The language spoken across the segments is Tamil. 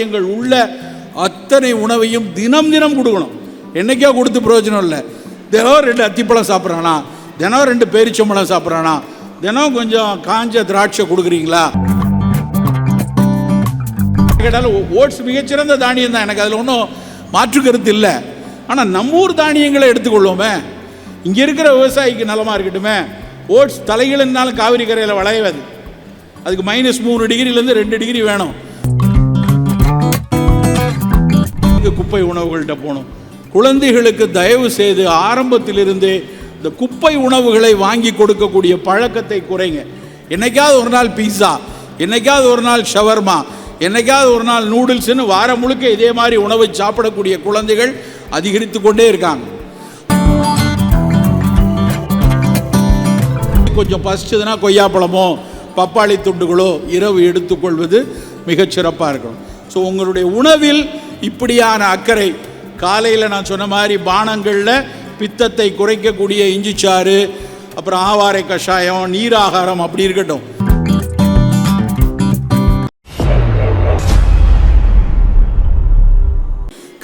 எங்கள் உள்ள அத்தனை உணவையும் தினம் தினம் கொடுக்கணும். என்னைக்கோ கொடுத்து பிரயோஜனம் இல்லை. தினம் ரெண்டு அத்திப்பழம் சாப்பிட்றானா? தினம் ரெண்டு பேரிச்சம்பழம் சாப்பிட்றானா? தினம் கொஞ்சம் காஞ்ச திராட்சை கொடுக்குறீங்களா? கேட்டாலும் ஓட்ஸ் மிகச்சிறந்த தானியம் தான். எனக்கு அதில் ஒன்றும் மாற்று கருத்து இல்லை. ஆனால் நம்ம ஊர் தானியங்களை எடுத்துக்கொள்வோமே. இங்கே இருக்கிற விவசாயிக்கு நலமாக இருக்கட்டுமே. ஓட்ஸ் தலைகள்னாலும் காவிரி கரையில் விளையாது. அதுக்கு மைனஸ் மூணு டிகிரிலேருந்து ரெண்டு டிகிரி வேணும். இங்க குப்பை உணவுகள்கிட்ட போகணும் குழந்தைகளுக்கு தயவு செய்து ஆரம்பத்திலிருந்தே இந்த குப்பை உணவுகளை வாங்கி கொடுக்கக்கூடிய பழக்கத்தை குறைங்க. என்னைக்காவது ஒரு நாள் பீஸா என்னைக்காவது ஒரு நாள் ஷவர்மா என்னைக்காவது ஒரு நாள் நூடுல்ஸ்னு வாரம் முழுக்க இதே மாதிரி உணவை சாப்பிடக்கூடிய குழந்தைகள் அதிகரித்து கொண்டே இருக்காங்க. கொஞ்சம் பசிச்சதுன்னா கொய்யாப்பழமோ பப்பாளி துண்டுகளோ இரவு எடுத்துக்கொள்வது மிகச் சிறப்பாக இருக்கும். ஸோ உங்களுடைய உணவில் இப்படியான அக்கறை. காலையில் நான் சொன்ன மாதிரி பானங்களில் பித்தத்தை குறைக்கக்கூடிய இஞ்சிச்சாறு அப்புறம் ஆவாரை கஷாயம் நீராகாரம் அப்படி இருக்கட்டும்.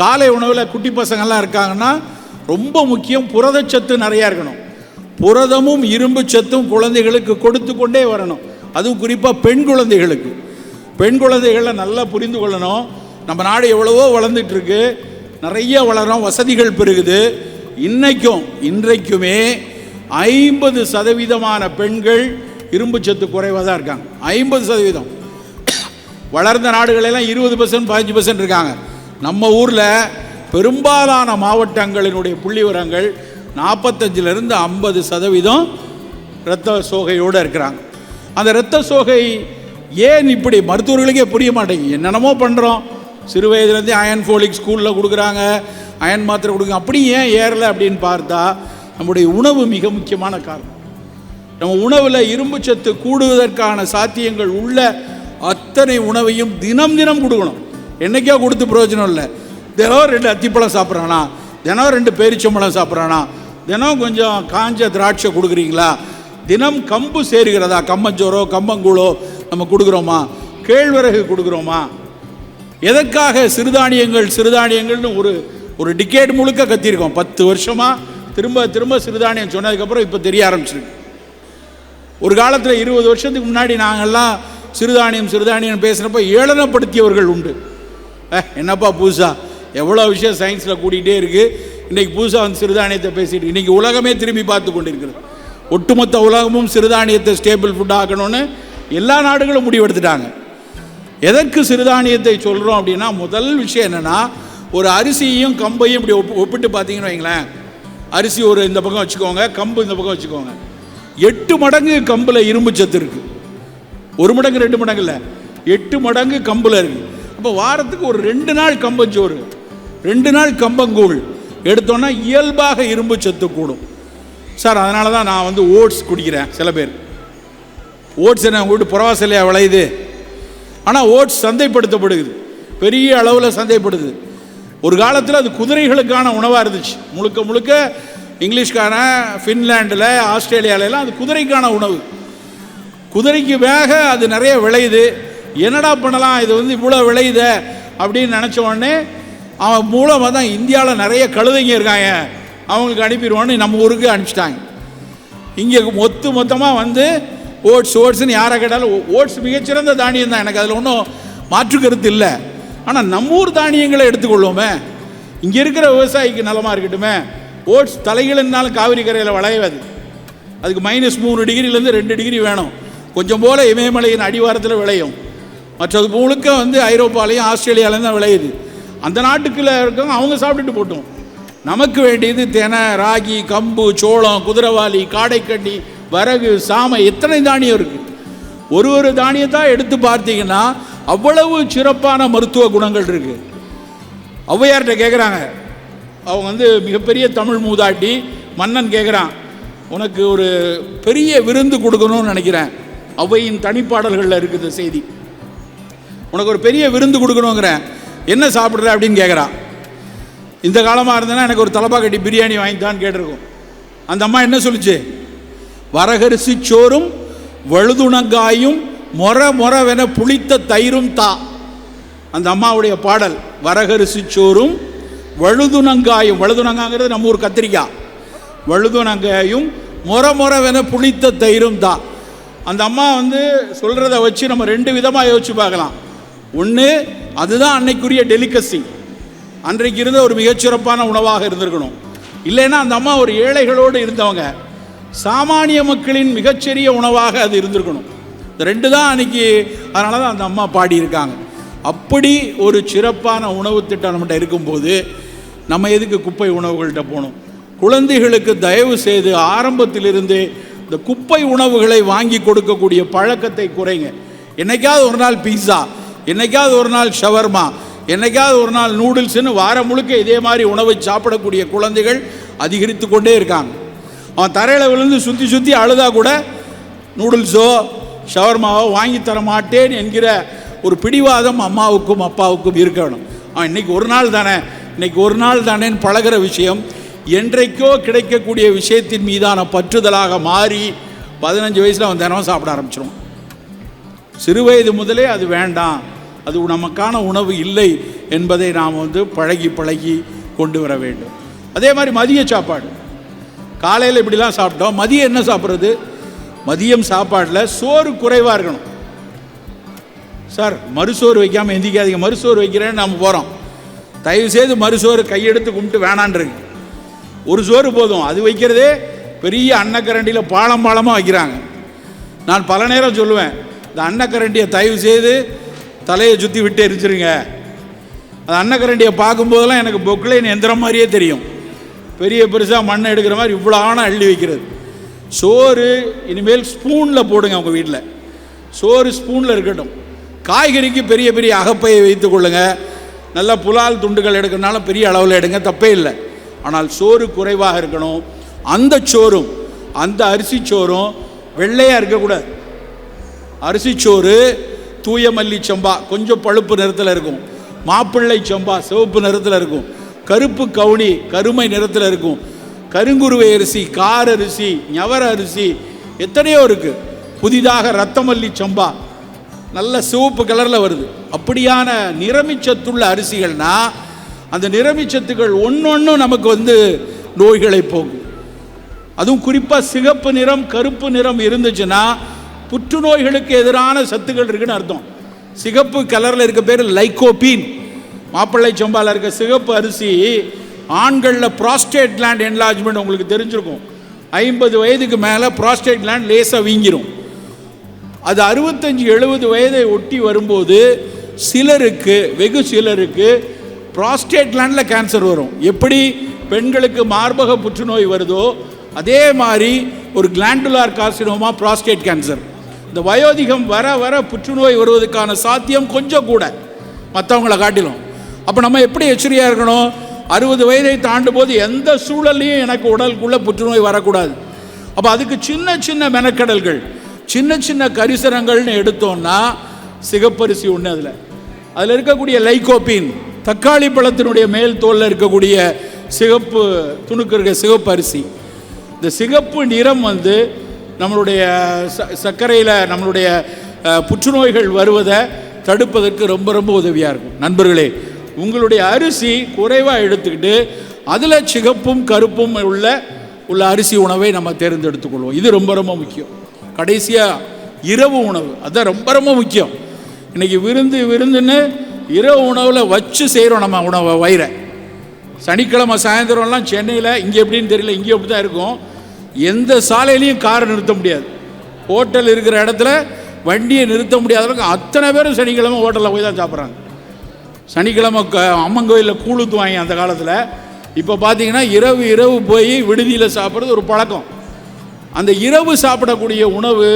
காலை உணவில் குட்டி பசங்கள்லாம் இருக்காங்கன்னா ரொம்ப முக்கியம் புரதச்சத்து நிறையா இருக்கணும். புரதமும் இரும்பு சத்தும் குழந்தைகளுக்கு கொடுத்து கொண்டே வரணும். அதுவும் குறிப்பாக பெண் குழந்தைகளுக்கு. பெண் குழந்தைகளை நல்லா புரிந்து கொள்ளணும். நம்ம நாடு எவ்வளவோ வளர்ந்துட்டு இருக்கு நிறைய வளரும் வசதிகள் பெருகுது. இன்னைக்கும் இன்றைக்குமே ஐம்பது சதவீதமான பெண்கள் இரும்பு சத்து குறைவாக தான் இருக்காங்க. ஐம்பது சதவீதம். வளர்ந்த நாடுகளெல்லாம் இருபது பர்சன்ட் பதினஞ்சு பர்சன்ட் இருக்காங்க. நம்ம ஊரில் பெரும்பாலான மாவட்டங்களினுடைய புள்ளிவரங்கள் நாற்பத்தஞ்சிலிருந்து ஐம்பது சதவீதம் இரத்த சோகையோடு இருக்கிறாங்க. அந்த இரத்த சோகை ஏன் இப்படி மருத்துவர்களுக்கே புரிய மாட்டேங்குது? என்னென்னமோ பண்ணுறோம் சிறு வயதுலேருந்தே அயன் ஃபோலிக் ஸ்கூலில் கொடுக்குறாங்க. அயன் மாத்திரை கொடுக்குங்க அப்படி ஏன் ஏறலை அப்படின்னு பார்த்தா நம்முடைய உணவு மிக முக்கியமான காரணம். நம்ம உணவில் இரும்பு சத்து கூடுவதற்கான சாத்தியங்கள் உள்ள அத்தனை உணவையும் தினம் தினம் கொடுக்கணும். என்றைக்கோ கொடுத்து பிரயோஜனம் இல்லை. தினம் ரெண்டு அத்திப்பழம் சாப்பிட்றானா? தினம் ரெண்டு பேரிச்சம்பழம் சாப்பிட்றானா? தினம் கொஞ்சம் காஞ்ச திராட்சை கொடுக்குறீங்களா? தினம் கம்பு சேருகிறதா? கம்மஞ்சோரோ கம்பங்கூழோ நம்ம கொடுக்குறோமா? கேழ்வரகு கொடுக்குறோமா? எதற்காக சிறுதானியங்கள் சிறுதானியங்கள்னு ஒரு ஒரு டிக்கேட் முழுக்க கத்தியிருக்கோம் பத்து வருஷமாக திரும்ப திரும்ப சிறுதானியம் சொன்னதுக்கப்புறம் இப்போ தெரிய ஆரம்பிச்சிருக்கு. ஒரு காலத்தில் இருபது வருஷத்துக்கு முன்னாடி நாங்கள்லாம் சிறுதானியம் சிறுதானியம் பேசுகிறப்ப ஏளனப்படுத்தியவர்கள் உண்டு. என்னப்பா புதுசா எவ்வளோ விஷயம் சயின்ஸில் கூட்டிகிட்டே இருக்குது இன்றைக்கி புதுசாக வந்து சிறுதானியத்தை பேசிட்டு இன்றைக்கி உலகமே திரும்பி பார்த்து கொண்டிருக்கிறது. ஒட்டுமொத்த உலகமும் சிறுதானியத்தை ஸ்டேபிள் ஃபுட் ஆக்கணும்னு எல்லா நாடுகளும் முடிவெடுத்துட்டாங்க. எதற்கு சிறுதானியத்தை சொல்கிறோம் அப்படின்னா முதல் விஷயம் என்னென்னா ஒரு அரிசியையும் கம்பையும் இப்படி ஒப்பு ஒப்பிட்டு பார்த்தீங்கன்னு வைங்களேன். அரிசி ஒரு இந்த பக்கம் வச்சுக்கோங்க கம்பு இந்த பக்கம் வச்சுக்கோங்க. எட்டு மடங்கு கம்பில் இரும்பு சத்து இருக்குது ஒரு மடங்கு ரெண்டு மடங்கு இல்லை. எட்டு மடங்கு கம்பில் இருக்குது அப்போ வாரத்துக்கு ஒரு ரெண்டு நாள் கம்பஞ்சோறு ரெண்டு நாள் கம்பங்கூழ் எடுத்தோன்னா இயல்பாக இரும்பு சத்து கூடும். சார் அதனால தான் நான் வந்து ஓட்ஸ் குடிக்கிறேன் சில பேர். ஓட்ஸ் என்ன வீட்டு புறவாசலையாக விளையுது? ஆனால் ஓட்ஸ் சந்தைப்படுத்தப்படுது பெரிய அளவில் சந்தைப்படுது. ஒரு காலத்தில் அது குதிரைகளுக்கான உணவாக இருந்துச்சு. முழுக்க முழுக்க இங்கிலீஷ்கான ஃபின்லாண்டில் ஆஸ்திரேலியாவிலலாம் அது குதிரைக்கான உணவு. குதிரைக்கு வேக அது நிறைய விளையுது. என்னடா பண்ணலாம் இது வந்து இவ்வளோ விளையுத? அப்படின்னு நினச்ச உடனே அவன் மூலமாக தான் இந்தியாவில் நிறைய கழுதைங்க இருக்காங்க. அவங்களுக்கு அனுப்பிடுவான்னு நம்ம ஊருக்கு அனுப்பிச்சிட்டாங்க. இங்கே மொத்து மொத்தமாக வந்து ஓட்ஸ் ஓட்ஸ்னு யாரை கேட்டாலும் ஓட்ஸ் மிகச்சிறந்த தானியம் தான். எனக்கு அதில் ஒன்றும் மாற்று கருத்து இல்லை. ஆனால் நம்ம ஊர் தானியங்களை எடுத்துக்கொள்வோமே. இங்கே இருக்கிற விவசாயிக்கு நலமாக இருக்கட்டுமே. ஓட்ஸ் தலைகள்னாலும் காவிரி கரையில் விளையாது. அதுக்கு மைனஸ் மூணு டிகிரிலேருந்து ரெண்டு டிகிரி வேணும். கொஞ்சம் போல் இமயமலையின் அடிவாரத்தில் விளையும். மற்றது முழுக்க வந்து ஐரோப்பாலையும் ஆஸ்திரேலியாலையும் தான் விளையுது. அந்த நாட்டுக்குள்ள இருக்கவங்க அவங்க சாப்பிட்டுட்டு போட்டோம். நமக்கு வேண்டியது தெனை ராகி கம்பு சோளம் குதிரவாளி காடைக்கண்டி வரகு சாமை எத்தனை தானியம் இருக்கு. ஒரு ஒரு தானியத்தான் எடுத்து பார்த்தீங்கன்னா அவ்வளவு சிறப்பான மருத்துவ குணங்கள் இருக்கு. ஔவையார்கிட்ட கேட்குறாங்க அவங்க வந்து மிகப்பெரிய தமிழ் மூதாட்டி மன்னன் கேட்குறான் உனக்கு ஒரு பெரிய விருந்து கொடுக்கணும்னு நினைக்கிறேன். ஔவையின் தனிப்பாடல்களில் இருக்குது செய்தி. உனக்கு ஒரு பெரிய விருந்து கொடுக்கணுங்கிறேன். என்ன சாப்பிட்ற அப்படின்னு கேட்குறான் இந்த காலமாக இருந்தேன்னா எனக்கு ஒரு தலைப்பா கட்டி பிரியாணி வாங்கித்தான்னு கேட்டிருக்கோம். அந்த அம்மா என்ன சொல்லுச்சு? வரகரிசி சோறும் வழுதுணங்காயும் மொர மொரவென புளித்த தயிரும் தா. அந்த அம்மாவுடைய பாடல் வரகரிசி சோறும் வழுதுணங்காயும் வழுதுணங்காங்கிறது நம்ம ஊர் கத்திரிக்காய் வழுதுணங்காயும் மொர மொரவென புளித்த தயிரும் தான் அந்த அம்மா வந்து சொல்கிறத வச்சு நம்ம ரெண்டு விதமாக யோசிச்சு பார்க்கலாம். ஒன்று அதுதான் அன்னைக்குரிய டெலிகசி அன்றைக்கு இருந்த ஒரு மிகச்சிறப்பான உணவாக இருந்திருக்கணும். இல்லைன்னா அந்த அம்மா ஒரு ஏழைகளோடு இருந்தவங்க. சாமானிய மக்களின் மிகச்சிறிய உணவாக அது இருந்திருக்கணும். இந்த ரெண்டு தான் அன்றைக்கி அதனால தான் அந்த அம்மா பாடியிருக்காங்க. அப்படி ஒரு சிறப்பான உணவு திட்டம் நம்மகிட்ட இருக்கும்போது நம்ம எதுக்கு குப்பை உணவுகள்கிட்ட போகணும்? குழந்தைகளுக்கு தயவு செய்து ஆரம்பத்திலிருந்து இந்த குப்பை உணவுகளை வாங்கி கொடுக்கக்கூடிய பழக்கத்தை குறைங்க. என்னைக்காவது ஒரு நாள் பீஸா என்னைக்காவது ஒரு நாள் ஷவர்மா என்னைக்காவது ஒரு நாள் நூடுல்ஸ்னு வாரம் முழுக்க இதே மாதிரி உணவை சாப்பிடக்கூடிய குழந்தைகள் அதிகரித்து கொண்டே இருக்காங்க. அவன் தரையில் விழுந்து சுற்றி சுற்றி அழுதா கூட நூடுல்ஸோ ஷவர்மாவோ வாங்கி தர மாட்டேன் என்கிற ஒரு பிடிவாதம் அம்மாவுக்கும் அப்பாவுக்கும் இருக்கணும். அவன் இன்னைக்கு ஒரு நாள் தானே இன்னைக்கு ஒரு நாள் தானேன்னு பழகுற விஷயம். என்றைக்கோ கிடைக்கக்கூடிய விஷயத்தின் மீதான பற்றுதலாக மாறி பதினஞ்சு வயசில் அவன் தினமும் சாப்பிட ஆரம்பிச்சிருவான். சிறுவயது முதலே அது வேண்டாம். அது நமக்கான உணவு இல்லை என்பதை நாம் வந்து பழகி பழகி கொண்டு வர வேண்டும். அதே மாதிரி மதிய சாப்பாடு. காலையில் இப்படிலாம் சாப்பிட்டோம். மதியம் என்ன சாப்பிட்றது? மதியம் சாப்பாட்டில் சோறு குறைவாக இருக்கணும். சார் மறுசோறு வைக்காமல் எந்திக்காதீங்க மறுசோறு வைக்கிறேன்னு நாம் போகிறோம் தயவு செய்து மறுசோறு கையெடுத்து கும்பிட்டு வேணான்றிருக்கு ஒரு சோறு போதும். அது வைக்கிறதே பெரிய அன்னக்கரண்டியில் பாலம் பாலமாக வைக்கிறாங்க. நான் பல நேரம் சொல்லுவேன். இந்த அன்னக்கரண்டியை தயவு செய்து தலையை சுற்றி விட்டு எரிச்சிருங்க அந்த அன்னக்கரண்டியை பார்க்கும்போதெல்லாம் எனக்கு பொக்லைன் எந்திரம் மாதிரியே தெரியும். பெரிய பெருசாக மண்ணை எடுக்கிற மாதிரி இவ்வளோ ஆணை அள்ளி வைக்கிறது. சோறு இனிமேல் ஸ்பூனில் போடுங்க உங்கள் வீட்டில் சோறு ஸ்பூனில் இருக்கட்டும். காய்கறிக்கு பெரிய பெரிய அகப்பையை வைத்து கொள்ளுங்க. நல்ல புலால் துண்டுகள் எடுக்கிறனால பெரிய அளவில் எடுங்க தப்பே இல்லை. ஆனால் சோறு குறைவாக இருக்கணும். அந்த சோறும் அந்த அரிசி சோறும் வெள்ளையாக இருக்கக்கூடாது அரிசி சோறு தூய மல்லி சம்பா கொஞ்சம் பழுப்பு நிறத்தில் இருக்கும். மாப்பிள்ளை சம்பா சிவப்பு நிறத்தில் இருக்கும். கருப்பு கவுனி கருமை நிறத்தில் இருக்கும். கருங்குருவை அரிசி கார் அரிசி ஞவர அரிசி எத்தனையோ இருக்குது புதிதாக ரத்தமல்லி சம்பா. நல்ல சிவப்பு கலரில் வருது. அப்படியான நிறமிச்சத்துள்ள அரிசிகள்னா அந்த நிறமிச்சத்துக்கள் ஒன்றொன்றும் நமக்கு வந்து நோய்களை போகும் அதுவும் குறிப்பாக சிகப்பு நிறம் கருப்பு நிறம் இருந்துச்சுன்னா புற்றுநோய்களுக்கு எதிரான சத்துக்கள் இருக்குன்னு அர்த்தம். சிகப்பு கலரில் இருக்க பேர் லைகோபீன். மாப்பிள்ளை சொம்பால் இருக்க சிகப்பு அரிசி ஆண்களில் ப்ராஸ்டேட் கிளாண்ட் என்லார்ஜ்மெண்ட் உங்களுக்கு தெரிஞ்சிருக்கும். ஐம்பது வயதுக்கு மேலே ப்ராஸ்டேட் கிளாண்ட் லேசாக வீங்கிரும். அது அறுபத்தஞ்சு எழுபது வயதை ஒட்டி வரும்போது சிலருக்கு வெகு சிலருக்கு ப்ராஸ்டேட் கிளாண்டில் கேன்சர் வரும். எப்படி? பெண்களுக்கு மார்பக புற்றுநோய் வருதோ அதே மாதிரி ஒரு கிளாண்டுலார் கார்சினோமா ப்ராஸ்டேட் கேன்சர் இந்த வயோதிகம் வர வர புற்றுநோய் வருவதற்கான சாத்தியம் கொஞ்சம் கூட. மற்றவங்களை காட்டிலும். அப்போ நம்ம எப்படி எச்சரியாக இருக்கணும்? அறுபது வயதை தாண்டும் போது எந்த சூழல்லையும் எனக்கு உடலுக்குள்ளே புற்றுநோய் வரக்கூடாது. அப்போ அதுக்கு சின்ன சின்ன மெனக்கடல்கள் சின்ன சின்ன கரிசனங்கள்னு எடுத்தோம்னா சிகப்பரிசி ஒன்று அதில். அதில் இருக்கக்கூடிய லைகோபின் தக்காளி பழத்தினுடைய மேல் தோலில் இருக்கக்கூடிய சிகப்பு துணுக்கு இருக்க சிகப்பு அரிசி இந்த சிகப்பு நிறம் வந்து நம்மளுடைய ச சர்க்கரையில் நம்மளுடைய புற்றுநோய்கள் வருவதை தடுப்பதற்கு ரொம்ப ரொம்ப உதவியாக இருக்கும். நண்பர்களே உங்களுடைய அரிசி குறைவாக எடுத்துக்கிட்டு அதில் சிகப்பும் கருப்பும் உள்ள உள்ள அரிசி உணவை நம்ம தேர்ந்தெடுத்துக்கொள்வோம். இது ரொம்ப ரொம்ப முக்கியம். கடைசியாக இரவு உணவு அதுதான் ரொம்ப ரொம்ப முக்கியம். இன்றைக்கி விருந்து விருந்துன்னு இரவு உணவில் வச்சு செய்கிறோம் நம்ம உணவை வயிறை. சனிக்கிழமை சாயந்தரம்லாம் சென்னையில் இங்கே எப்படின்னு தெரியல இங்கே அப்படி தான் இருக்கும். எந்த சாலையிலையும் காரை நிறுத்த முடியாது. ஹோட்டல் இருக்கிற இடத்துல வண்டியை நிறுத்த முடியாத அளவுக்கு அத்தனை பேரும் சனிக்கிழமை ஹோட்டலில் போய் தான் சாப்பிட்றாங்க. சனிக்கிழமை க அம்மன் கோயிலில் கூழுத்துவாங்க அந்த காலத்தில். இப்போ பார்த்தீங்கன்னா இரவு இரவு போய் விடுதியில் சாப்பிட்றது ஒரு பழக்கம். அந்த இரவு சாப்பிடக்கூடிய உணவு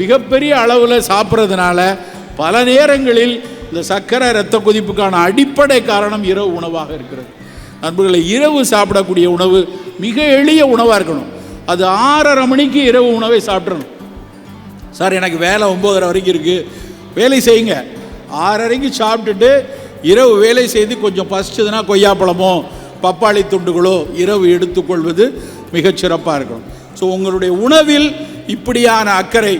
மிகப்பெரிய அளவில் சாப்பிட்றதுனால பல நேரங்களில் இந்த சர்க்கரை இரத்த கொதிப்புக்கான அடிப்படை காரணம் இரவு உணவாக இருக்கிறது. நண்பர்களை இரவு சாப்பிடக்கூடிய உணவு மிக எளிய உணவாக இருக்கணும். அது ஆறரை மணிக்கு இரவு உணவை சாப்பிட்றணும் சார் எனக்கு வேலை ஒம்போதரை வரைக்கும் இருக்குது வேலை செய்யுங்க. ஆறரைக்கு சாப்பிட்டுட்டு இரவு வேலை செய்து கொஞ்சம் பசிச்சதுன்னா கொய்யாப்பழமோ பப்பாளி துண்டுகளோ இரவு எடுத்துக்கொள்வது மிகச் சிறப்பாக இருக்கும். ஸோ உங்களுடைய உணவில் இப்படியான அக்கறை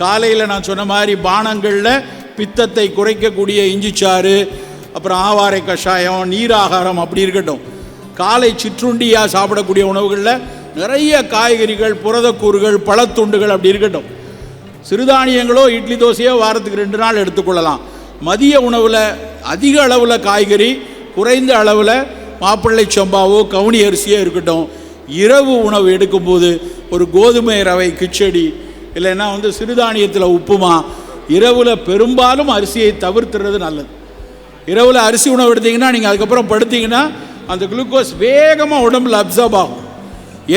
காலையில் நான் சொன்ன மாதிரி பானங்களில் பித்தத்தை குறைக்கக்கூடிய இஞ்சிச்சாறு அப்புறம் ஆவாரை கஷாயம் நீராகாரம் அப்படி இருக்கட்டும். காலை சிற்றுண்டியாக சாப்பிடக்கூடிய உணவுகளில் நிறைய காய்கறிகள் புரதக்கூறுகள் பழத்துண்டுகள் அப்படி இருக்கட்டும். சிறுதானியங்களோ இட்லி தோசையோ வாரத்துக்கு ரெண்டு நாள் எடுத்துக்கொள்ளலாம். மதிய உணவில் அதிக அளவில் காய்கறி குறைந்த அளவில் மாப்பிள்ளை சம்பாவோ கவுனி அரிசியோ இருக்கட்டும். இரவு உணவு எடுக்கும்போது ஒரு கோதுமை ரவை கிச்சடி இல்லைன்னா வந்து சிறுதானியத்தில் உப்புமா. இரவில் பெரும்பாலும் அரிசியை தவிர்த்துறது நல்லது. இரவில் அரிசி உணவு எடுத்தீங்கன்னா நீங்கள் அதுக்கப்புறம் படுத்தீங்கன்னா அந்த குளுக்கோஸ் வேகமாக உடம்புல அப்சர்வ் ஆகும்.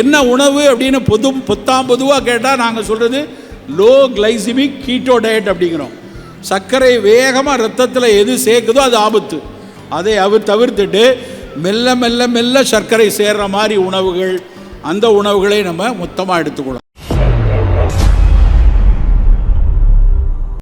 என்ன உணவு அப்படின்னு பொது பொத்தாம் பொதுவாக கேட்டால் நாங்கள் சொல்கிறது லோ கிளைசிமிக் கீட்டோ டயட் அப்படிங்கிறோம். சர்க்கரை வேகமாக ரத்தத்தில் எது சேர்க்குதோ அது ஆபத்து. அதை அவர் தவிர்த்துட்டு மெல்ல மெல்ல மெல்ல சர்க்கரை சேர்ற மாதிரி உணவுகள் அந்த உணவுகளை நம்ம மொத்தமாக எடுத்துக்கணும்.